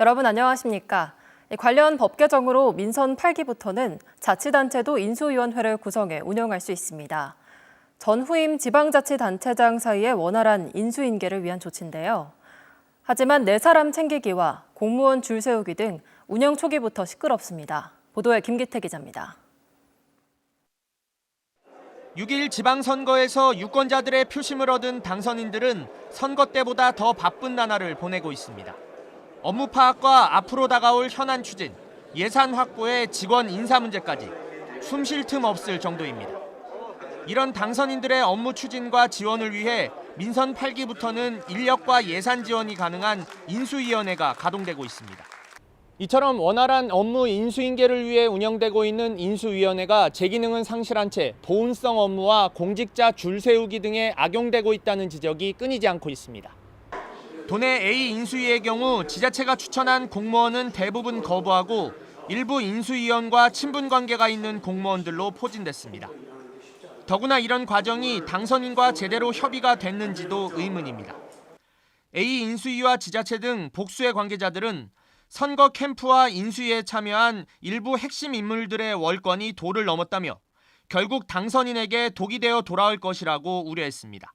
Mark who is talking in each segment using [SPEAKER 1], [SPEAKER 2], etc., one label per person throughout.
[SPEAKER 1] 여러분 안녕하십니까? 이 관련 법 개정으로 민선 8기부터는 자치단체도 인수위원회를 구성해 운영할 수 있습니다. 전 후임 지방자치단체장 사이의 원활한 인수인계를 위한 조치인데요. 하지만 네 사람 챙기기와 공무원 줄 세우기 등 운영 초기부터 시끄럽습니다. 보도에 김기태 기자입니다.
[SPEAKER 2] 6일 지방선거에서 유권자들의 표심을 얻은 당선인들은 선거 때보다 더 바쁜 나날을 보내고 있습니다. 업무 파악과 앞으로 다가올 현안 추진, 예산 확보에 직원 인사 문제까지 숨 쉴 틈 없을 정도입니다. 이런 당선인들의 업무 추진과 지원을 위해 민선 8기부터는 인력과 예산 지원이 가능한 인수위원회가 가동되고 있습니다. 이처럼 원활한 업무 인수인계를 위해 운영되고 있는 인수위원회가 제 기능은 상실한 채 보훈성 업무와 공직자 줄 세우기 등에 악용되고 있다는 지적이 끊이지 않고 있습니다. 도내 A 인수위의 경우 지자체가 추천한 공무원은 대부분 거부하고 일부 인수위원과 친분 관계가 있는 공무원들로 포진됐습니다. 더구나 이런 과정이 당선인과 제대로 협의가 됐는지도 의문입니다. A 인수위와 지자체 등 복수의 관계자들은 선거 캠프와 인수위에 참여한 일부 핵심 인물들의 월권이 도를 넘었다며 결국 당선인에게 독이 되어 돌아올 것이라고 우려했습니다.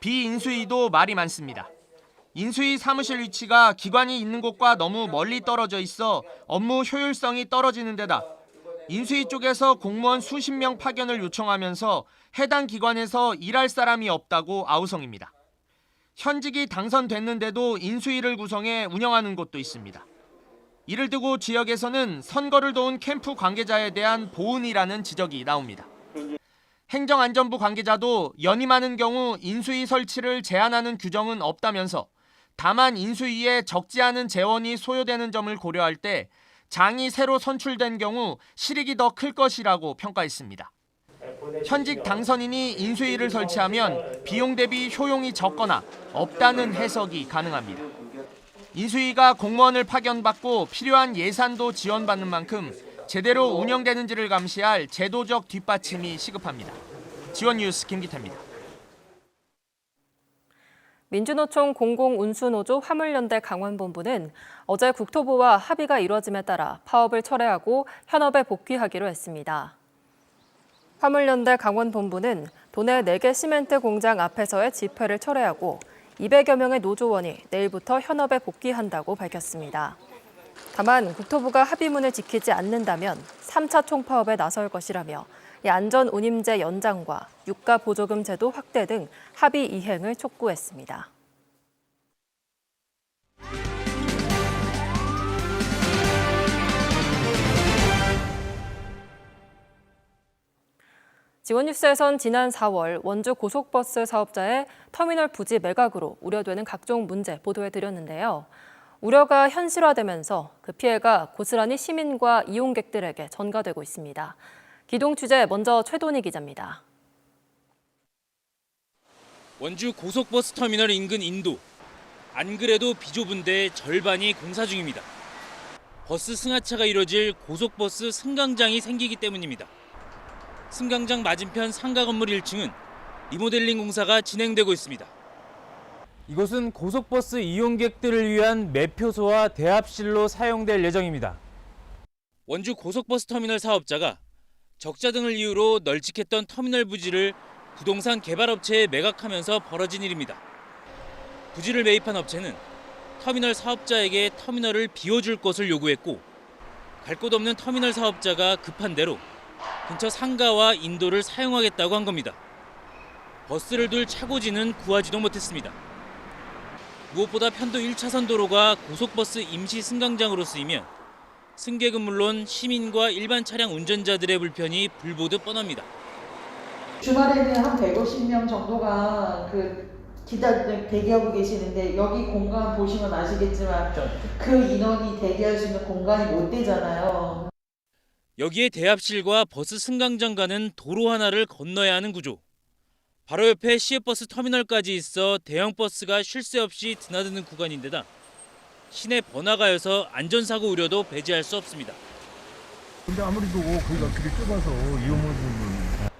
[SPEAKER 2] 비인수위도 말이 많습니다. 인수위 사무실 위치가 기관이 있는 곳과 너무 멀리 떨어져 있어 업무 효율성이 떨어지는 데다 인수위 쪽에서 공무원 수십 명 파견을 요청하면서 해당 기관에서 일할 사람이 없다고 아우성입니다. 현직이 당선됐는데도 인수위를 구성해 운영하는 곳도 있습니다. 이를 두고 지역에서는 선거를 도운 캠프 관계자에 대한 보훈이라는 지적이 나옵니다. 행정안전부 관계자도 많은 경우 인수위 설치를 제한하는 규정은 없다면서 다만 인수위에 적지 않은 재원이 소요되는 점을 고려할 때 장이 새로 선출된 경우 실익이 더 클 것이라고 평가했습니다. 현직 당선인이 인수위를 설치하면 비용 대비 효용이 적거나 없다는 해석이 가능합니다. 인수위가 공무원을 파견받고 필요한 예산도 지원받는 만큼 제대로 운영되는지를 감시할 제도적 뒷받침이 시급합니다. 지원 뉴스 김기태입니다.
[SPEAKER 1] 민주노총 공공운수노조 화물연대 강원본부는 어제 국토부와 합의가 이뤄짐에 따라 파업을 철회하고 현업에 복귀하기로 했습니다. 화물연대 강원본부는 도내 4개 시멘트 공장 앞에서의 집회를 철회하고 200여 명의 노조원이 내일부터 현업에 복귀한다고 밝혔습니다. 다만 국토부가 합의문을 지키지 않는다면 3차 총파업에 나설 것이라며 이 안전운임제 연장과 유가 보조금 제도 확대 등 합의 이행을 촉구했습니다. 지원뉴스에선 지난 4월 원주 고속버스 사업자의 터미널 부지 매각으로 우려되는 각종 문제 보도해드렸는데요. 우려가 현실화되면서 그 피해가 고스란히 시민과 이용객들에게 전가되고 있습니다. 기동 취재 먼저 최돈희 기자입니다.
[SPEAKER 3] 원주 고속버스 터미널 인근 인도. 안 그래도 비좁은 데 절반이 공사 중입니다. 버스 승하차가 이뤄질 고속버스 승강장이 생기기 때문입니다. 승강장 맞은편 상가 건물 1층은 리모델링 공사가 진행되고 있습니다.
[SPEAKER 4] 이곳은 고속버스 이용객들을 위한 매표소와 대합실로 사용될 예정입니다.
[SPEAKER 3] 원주 고속버스 터미널 사업자가 적자 등을 이유로 널찍했던 터미널 부지를 부동산 개발 업체에 매각하면서 벌어진 일입니다. 부지를 매입한 업체는 터미널 사업자에게 터미널을 비워줄 것을 요구했고 갈 곳 없는 터미널 사업자가 급한 대로 근처 상가와 인도를 사용하겠다고 한 겁니다. 버스를 둘 차고지는 구하지도 못했습니다. 무엇보다 편도 1차선 도로가 고속버스 임시 승강장으로 쓰이면 승객은 물론 시민과 일반 차량 운전자들의 불편이 불보듯 뻔합니다.
[SPEAKER 5] 주말에는 한 150명 정도가 그 기다 대기하고 계시는데 여기 공간 보시면 아시겠지만 그 인원이 대기할 수 있는 공간이 못 되잖아요.
[SPEAKER 3] 여기에 대합실과 버스 승강장 가는 도로 하나를 건너야 하는 구조. 바로 옆에 시외버스 터미널까지 있어 대형 버스가 쉴 새 없이 드나드는 구간인데다 시내 번화가여서 안전사고 우려도 배제할 수 없습니다.
[SPEAKER 6] 근데 아무래도 거기가 길이 좁아서 이용하는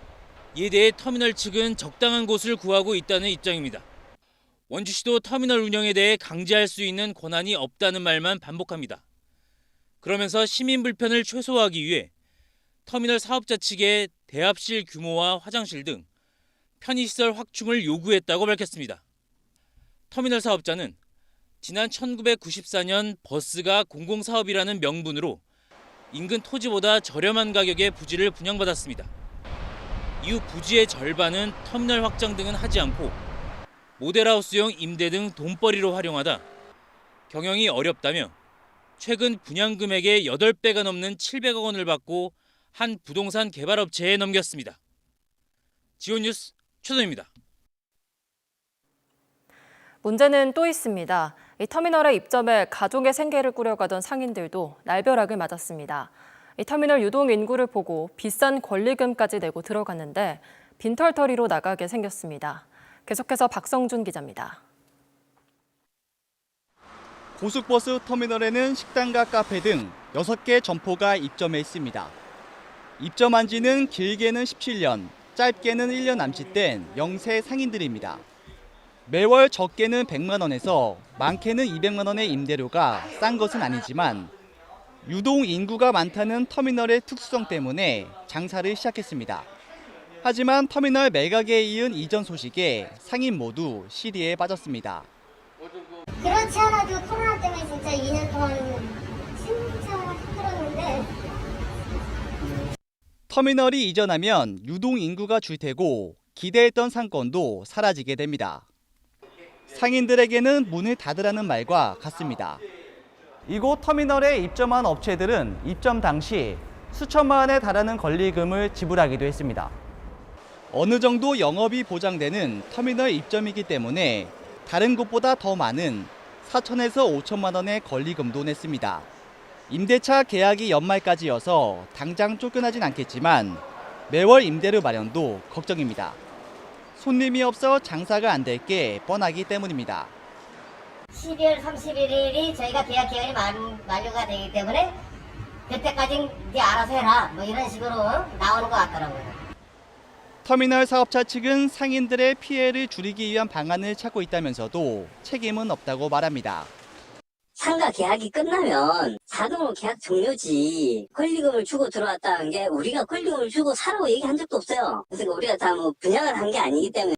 [SPEAKER 3] 이에 대해 터미널 측은 적당한 곳을 구하고 있다는 입장입니다. 원주시도 터미널 운영에 대해 강제할 수 있는 권한이 없다는 말만 반복합니다. 그러면서 시민 불편을 최소화하기 위해 터미널 사업자 측에 대합실 규모와 화장실 등 편의시설 확충을 요구했다고 밝혔습니다. 터미널 사업자는 지난 1994년 버스가 공공사업이라는 명분으로 인근 토지보다 저렴한 가격에 부지를 분양받았습니다. 이후 부지의 절반은 터미널 확장 등은 하지 않고 모델하우스용 임대 등 돈벌이로 활용하다 경영이 어렵다며 최근 분양 금액의 8배가 넘는 700억 원을 받고 한 부동산 개발업체에 넘겼습니다. 지온 뉴스 최동입니다.
[SPEAKER 1] 문제는 또 있습니다. 이 터미널에 입점해 가족의 생계를 꾸려가던 상인들도 날벼락을 맞았습니다. 이 터미널 유동 인구를 보고 비싼 권리금까지 내고 들어갔는데 빈털터리로 나가게 생겼습니다. 계속해서 박성준 기자입니다.
[SPEAKER 7] 고속버스 터미널에는 식당과 카페 등 6개 점포가 입점해 있습니다. 입점한 지는 길게는 17년, 짧게는 1년 남짓된 영세 상인들입니다. 매월 적게는 100만 원에서 많게는 200만 원의 임대료가 싼 것은 아니지만 유동 인구가 많다는 터미널의 특수성 때문에 장사를 시작했습니다. 하지만 터미널 매각에 이은 이전 소식에 상인 모두 시리에 빠졌습니다.
[SPEAKER 8] 그렇지 않아도 코로나 때문에 진짜 2년 동안 진짜 힘들었는데
[SPEAKER 7] 터미널이 이전하면 유동 인구가 줄 테고 기대했던 상권도 사라지게 됩니다. 상인들에게는 문을 닫으라는 말과 같습니다. 이곳 터미널에 입점한 업체들은 입점 당시 수천만 원에 달하는 권리금을 지불하기도 했습니다. 어느 정도 영업이 보장되는 터미널 입점이기 때문에 다른 곳보다 더 많은 4천에서 5천만 원의 권리금도 냈습니다. 임대차 계약이 연말까지여서 당장 쫓겨나진 않겠지만 매월 임대료 마련도 걱정입니다. 손님이 없어 장사가 안 될 게 뻔하기 때문입니다.
[SPEAKER 8] 12월 31일이 저희가 계약 기간이 만, 만료가 되기 때문에 그때까지 이제 알아서 해라 뭐 이런 식으로 나오는 것 같더라고요.
[SPEAKER 7] 터미널 사업자 측은 상인들의 피해를 줄이기 위한 방안을 찾고 있다면서도 책임은 없다고 말합니다.
[SPEAKER 9] 상가 계약이 끝나면 자동으로 계약 종료지. 권리금을 주고 들어왔다는 게 우리가 권리금을 주고 사라고 얘기한 적도 없어요. 그래서 우리가 다 뭐 분양을 한 게 아니기 때문에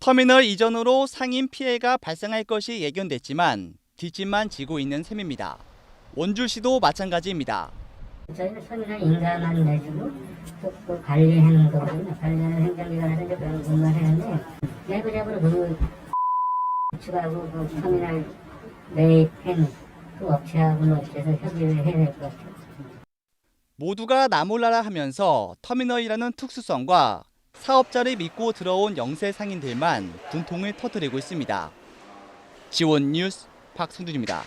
[SPEAKER 7] 터미널 이전으로 상인 피해가 발생할 것이 예견됐지만 뒷짐만 지고 있는 셈입니다. 원주시도 마찬가지입니다.
[SPEAKER 8] 저희는 터미널 인가만 내주고 또, 또 관리하는 거거든요. 관리하는 행정기관에서 그런 것만 하는데 내부적으로 그 추가하고 그 터미널
[SPEAKER 7] 모두가 나 몰라라 하면서 터미널이라는 특수성과 사업자를 믿고 들어온 영세 상인들만 분통을 터뜨리고 있습니다. 지원 뉴스 박성준입니다.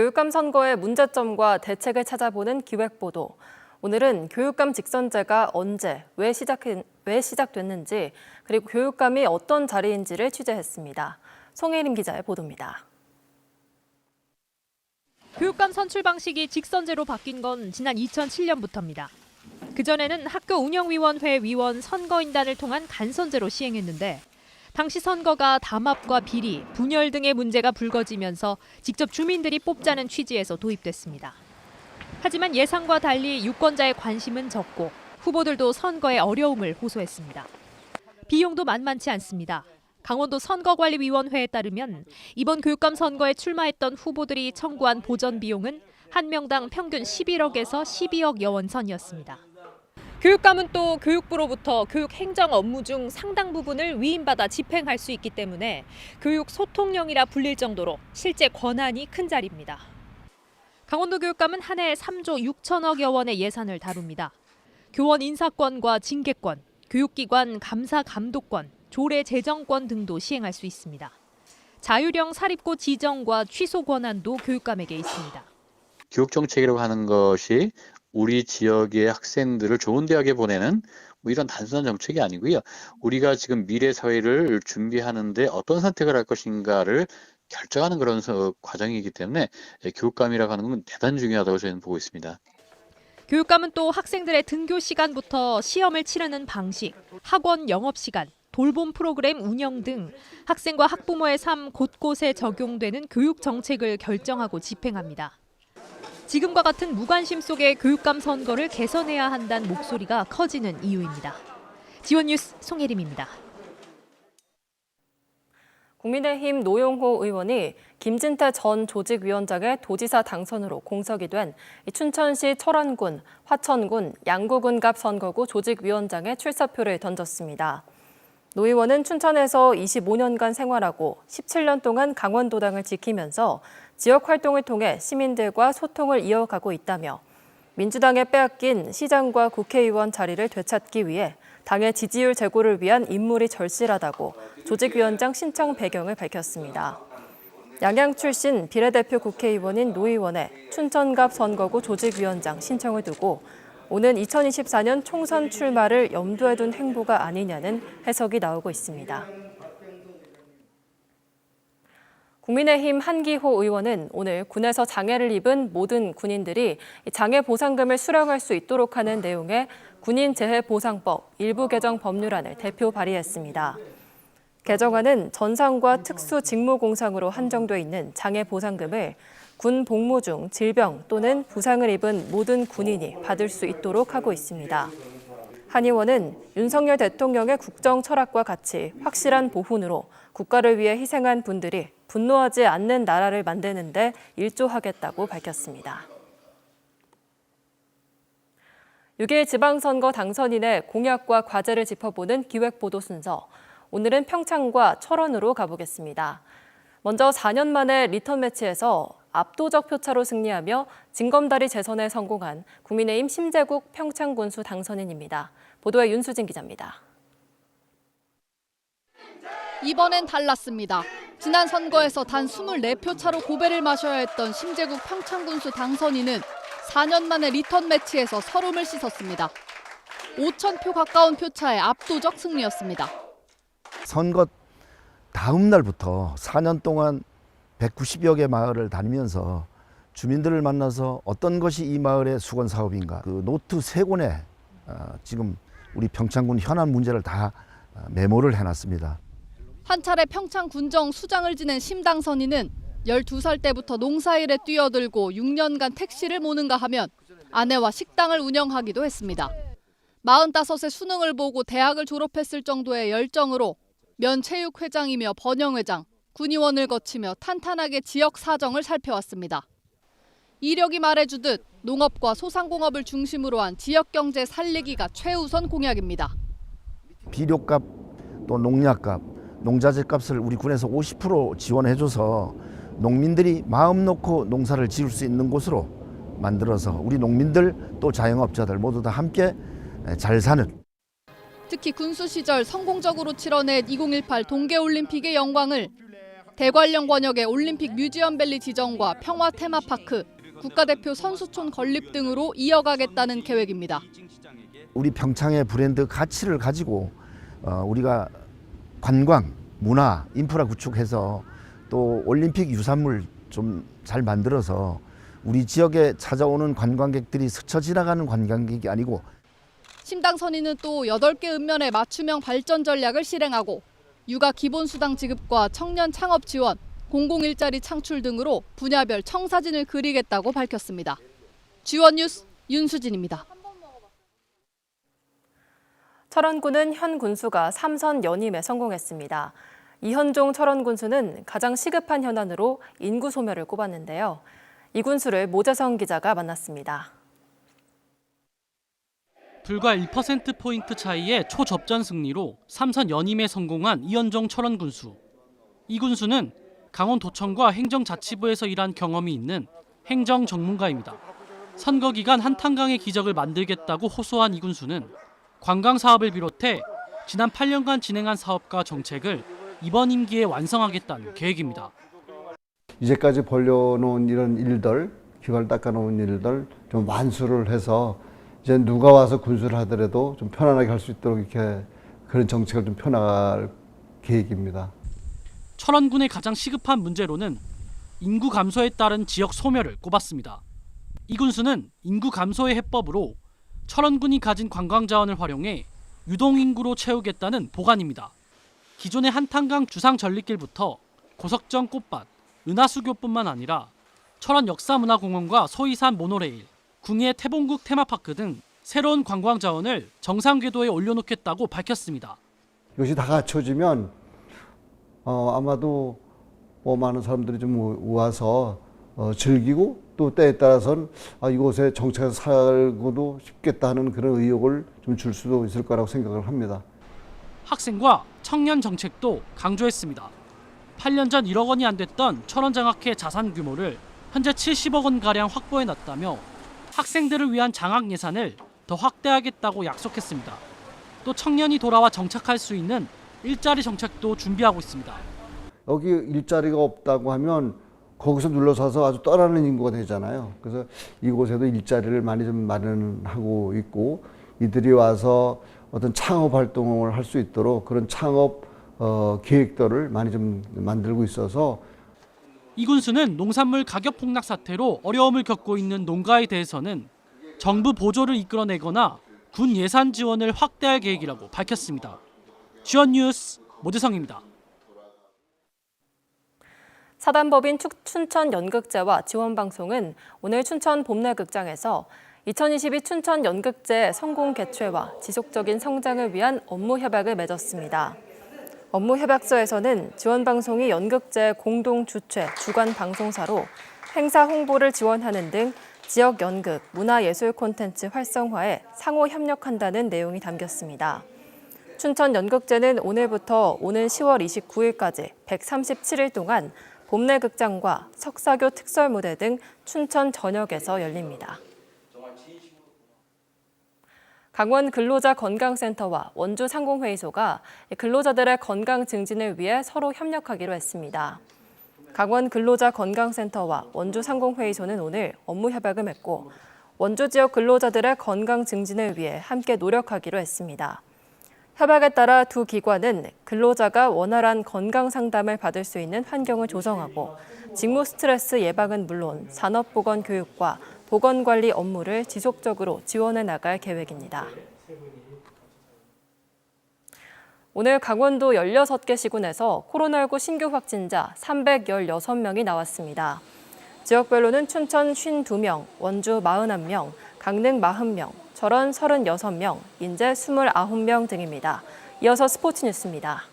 [SPEAKER 1] 교육감 선거의 문제점과 대책을 찾아보는 기획보도. 오늘은 교육감 직선제가 언제, 왜, 시작, 왜 시작됐는지, 그리고 교육감이 어떤 자리인지를 취재했습니다. 송혜림 기자의 보도입니다.
[SPEAKER 10] 교육감 선출 방식이 직선제로 바뀐 건 지난 2007년부터입니다. 그전에는 학교 운영위원회 위원 선거인단을 통한 간선제로 시행했는데 당시 선거가 담합과 비리, 분열 등의 문제가 불거지면서 직접 주민들이 뽑자는 취지에서 도입됐습니다. 하지만 예상과 달리 유권자의 관심은 적고 후보들도 선거에 어려움을 호소했습니다. 비용도 만만치 않습니다. 강원도 선거관리위원회에 따르면 이번 교육감 선거에 출마했던 후보들이 청구한 보전 비용은 한 명당 평균 11억에서 12억 여 원 선이었습니다. 교육감은 또 교육부로부터 교육 행정 업무 중 상당 부분을 위임받아 집행할 수 있기 때문에 교육 소통령이라 불릴 정도로 실제 권한이 큰 자리입니다. 강원도 교육감은 한 해 3조 6천억여 원의 예산을 다룹니다. 교원 인사권과 징계권, 교육기관 감사 감독권, 조례 제정권 등도 시행할 수 있습니다. 자율형 사립고 지정과 취소 권한도 교육감에게 있습니다.
[SPEAKER 11] 교육 정책이라고 하는 것이 우리 지역의 학생들을 좋은 대학에 보내는 뭐 이런 단순한 정책이 아니고요. 우리가 지금 미래 사회를 준비하는데 어떤 선택을 할 것인가를 결정하는 그런 서- 과정이기 때문에 예, 교육감이라고 하는 건 대단히 중요하다고 저희는 보고 있습니다.
[SPEAKER 10] 교육감은 또 학생들의 등교 시간부터 시험을 치르는 방식, 학원 영업 시간, 돌봄 프로그램 운영 등 학생과 학부모의 삶 곳곳에 적용되는 교육 정책을 결정하고 집행합니다. 지금과 같은 무관심 속의 교육감 선거를 개선해야 한다는 목소리가 커지는 이유입니다. 지원 뉴스 송혜림입니다.
[SPEAKER 1] 국민의힘 노용호 의원이 김진태 전 조직위원장의 도지사 당선으로 공석이 된 춘천시 철원군, 화천군, 양구군갑 선거구 조직위원장의 출사표를 던졌습니다. 노 의원은 춘천에서 25년간 생활하고 17년 동안 강원도당을 지키면서 지역 활동을 통해 시민들과 소통을 이어가고 있다며 민주당에 빼앗긴 시장과 국회의원 자리를 되찾기 위해 당의 지지율 제고를 위한 인물이 절실하다고 조직위원장 신청 배경을 밝혔습니다. 양양 출신 비례대표 국회의원인 노 의원의 춘천갑 선거구 조직위원장 신청을 두고 오는 2024년 총선 출마를 염두에 둔 행보가 아니냐는 해석이 나오고 있습니다. 국민의힘 한기호 의원은 오늘 군에서 장애를 입은 모든 군인들이 장애 보상금을 수령할 수 있도록 하는 내용의 군인 재해 보상법 일부 개정 법률안을 대표 발의했습니다. 개정안은 전상과 특수 직무 공상으로 한정돼 있는 장애 보상금을 군 복무 중 질병 또는 부상을 입은 모든 군인이 받을 수 있도록 하고 있습니다. 한 의원은 윤석열 대통령의 국정 철학과 같이 확실한 보훈으로 국가를 위해 희생한 분들이 분노하지 않는 나라를 만드는데 일조하겠다고 밝혔습니다. 6일 지방선거 당선인의 공약과 과제를 짚어보는 기획보도 순서. 오늘은 평창과 철원으로 가보겠습니다. 먼저 4년 만에 리턴 매치에서 압도적 표차로 승리하며 징검다리 재선에 성공한 국민의힘 심재국 평창군수 당선인입니다. 보도에 윤수진 기자입니다.
[SPEAKER 12] 이번엔 달랐습니다. 지난 선거에서 단 24표 차로 고배를 마셔야 했던 심재국 평창군수 당선인은 4년 만에 리턴 매치에서 서름을 씻었습니다. 5천 표 가까운 표차의 압도적 승리였습니다.
[SPEAKER 6] 선거 다음 날부터 4년 동안 190여 개 마을을 다니면서 주민들을 만나서 어떤 것이 이 마을의 수건 사업인가 그 노트 세 권에 어, 지금 우리 평창군 현안 문제를 다 어, 메모를 해놨습니다.
[SPEAKER 12] 한 차례 평창 군정 수장을 지낸 심 당 선인은 12살 때부터 농사일에 뛰어들고 6년간 택시를 모는가 하면 아내와 식당을 운영하기도 했습니다. 45세 수능을 보고 대학을 졸업했을 정도의 열정으로 면체육회장이며 번영회장, 군의원을 거치며 탄탄하게 지역 사정을 살펴왔습니다. 이력이 말해주듯 농업과 소상공업을 중심으로 한 지역 경제 살리기가 최우선 공약입니다.
[SPEAKER 6] 비료값 또 농약값, 농자재 값을 우리 군에서 50% 지원해줘서 농민들이 마음 놓고 농사를 지을 수 있는 곳으로 만들어서 우리 농민들 또 자영업자들 모두 다 함께 잘 사는
[SPEAKER 12] 특히 군수 시절 성공적으로 치러낸 2018 동계올림픽의 영광을 대관령 권역의 올림픽 뮤지엄밸리 지정과 평화 테마파크, 국가대표 선수촌 건립 등으로 이어가겠다는 계획입니다.
[SPEAKER 6] 우리 평창의 브랜드 가치를 가지고 어, 우리가 관광, 문화, 인프라 구축해서 또 올림픽 유산물 좀 잘 만들어서 우리 지역에 찾아오는 관광객들이 스쳐 지나가는 관광객이 아니고
[SPEAKER 12] 심당 선인은 또 8개 읍면의 맞춤형 발전 전략을 실행하고 육아 기본 수당 지급과 청년 창업 지원, 공공 일자리 창출 등으로 분야별 청사진을 그리겠다고 밝혔습니다. 지원 뉴스 윤수진입니다.
[SPEAKER 1] 철원군은 현 군수가 3선 연임에 성공했습니다. 이현종 철원 군수는 가장 시급한 현안으로 인구 소멸을 꼽았는데요. 이 군수를 모재성 기자가 만났습니다.
[SPEAKER 13] 불과 1%포인트 차이의 초접전 승리로 3선 연임에 성공한 이현종 철원 군수. 이 군수는 강원도청과 행정자치부에서 일한 경험이 있는 행정 전문가입니다. 선거 기간 한탄강의 기적을 만들겠다고 호소한 이 군수는 관광 사업을 비롯해 지난 8년간 진행한 사업과 정책을 이번 임기에 완성하겠다는 계획입니다.
[SPEAKER 14] 이제까지 벌려놓은 이런 일들, 기관을 닦아놓은 일들 좀 완수를 해서 이제 누가 와서 군수를 하더라도 좀 편안하게 할 수 있도록 이렇게 그런 정책을 좀 펴나갈 계획입니다.
[SPEAKER 13] 철원군의 가장 시급한 문제로는 인구 감소에 따른 지역 소멸을 꼽았습니다. 이 군수는 인구 감소의 해법으로 철원군이 가진 관광 자원을 활용해 유동 인구로 채우겠다는 보관입니다. 기존의 한탄강 주상 전리길부터 고석정 꽃밭, 은하수교뿐만 아니라 철원 역사문화공원과 소이산 모노레일, 궁예 태봉국 테마파크 등 새로운 관광 자원을 정상 궤도에 올려놓겠다고 밝혔습니다.
[SPEAKER 14] 이것이 다 갖춰지면 어, 아마도 뭐 많은 사람들이 좀 오- 와서 어, 즐기고 또 때에 따라서는 아, 이곳에 정착해서 살고도 싶겠다 하는 그런 의욕을 좀 줄 수도 있을 거라고 생각을 합니다.
[SPEAKER 13] 학생과 청년 정책도 강조했습니다. 8년 전 1억 원이 안 됐던 철원장학회 자산 규모를 현재 70억 원 가량 확보해 놨다며 학생들을 위한 장학 예산을 더 확대하겠다고 약속했습니다. 또 청년이 돌아와 정착할 수 있는 일자리 정책도 준비하고 있습니다.
[SPEAKER 14] 여기 일자리가 없다고 하면 거기서 눌러서서 아주 떠나는 인구가 되잖아요. 그래서 이곳에도 일자리를 많이 좀 마련하고 있고 이들이 와서 어떤 창업 활동을 할 수 있도록 그런 창업 어, 계획들을 많이 좀 만들고 있어서
[SPEAKER 13] 이 군수는 농산물 가격 폭락 사태로 어려움을 겪고 있는 농가에 대해서는 정부 보조를 이끌어내거나 군 예산 지원을 확대할 계획이라고 밝혔습니다. 주연 뉴스 모재성입니다.
[SPEAKER 1] 사단법인 축- 춘천 연극제와 지원방송은 오늘 춘천 봄내극장에서 2022 춘천 연극제 성공 개최와 지속적인 성장을 위한 업무 협약을 맺었습니다. 업무 협약서에서는 지원방송이 연극제 공동 주최 주관 방송사로 행사 홍보를 지원하는 등 지역 연극, 문화예술 콘텐츠 활성화에 상호 협력한다는 내용이 담겼습니다. 춘천 연극제는 오늘부터 오는 10월 29일까지 137일 동안 봄내 극장과 석사교 특설 무대 등 춘천 전역에서 열립니다. 강원 근로자 건강센터와 원주 상공회의소가 근로자들의 건강 증진을 위해 서로 협력하기로 했습니다. 강원 근로자 건강센터와 원주 상공회의소는 오늘 업무 협약을 맺고 원주 지역 근로자들의 건강 증진을 위해 함께 노력하기로 했습니다. 협약에 따라 두 기관은 근로자가 원활한 건강 상담을 받을 수 있는 환경을 조성하고 직무 스트레스 예방은 물론 산업보건 교육과 보건관리 업무를 지속적으로 지원해 나갈 계획입니다. 오늘 강원도 16개 시군에서 코로나19 신규 확진자 316명이 나왔습니다. 지역별로는 춘천 52명, 원주 41명, 강릉 40명, 철원 36명, 인제 29명 등입니다. 이어서 스포츠 뉴스입니다.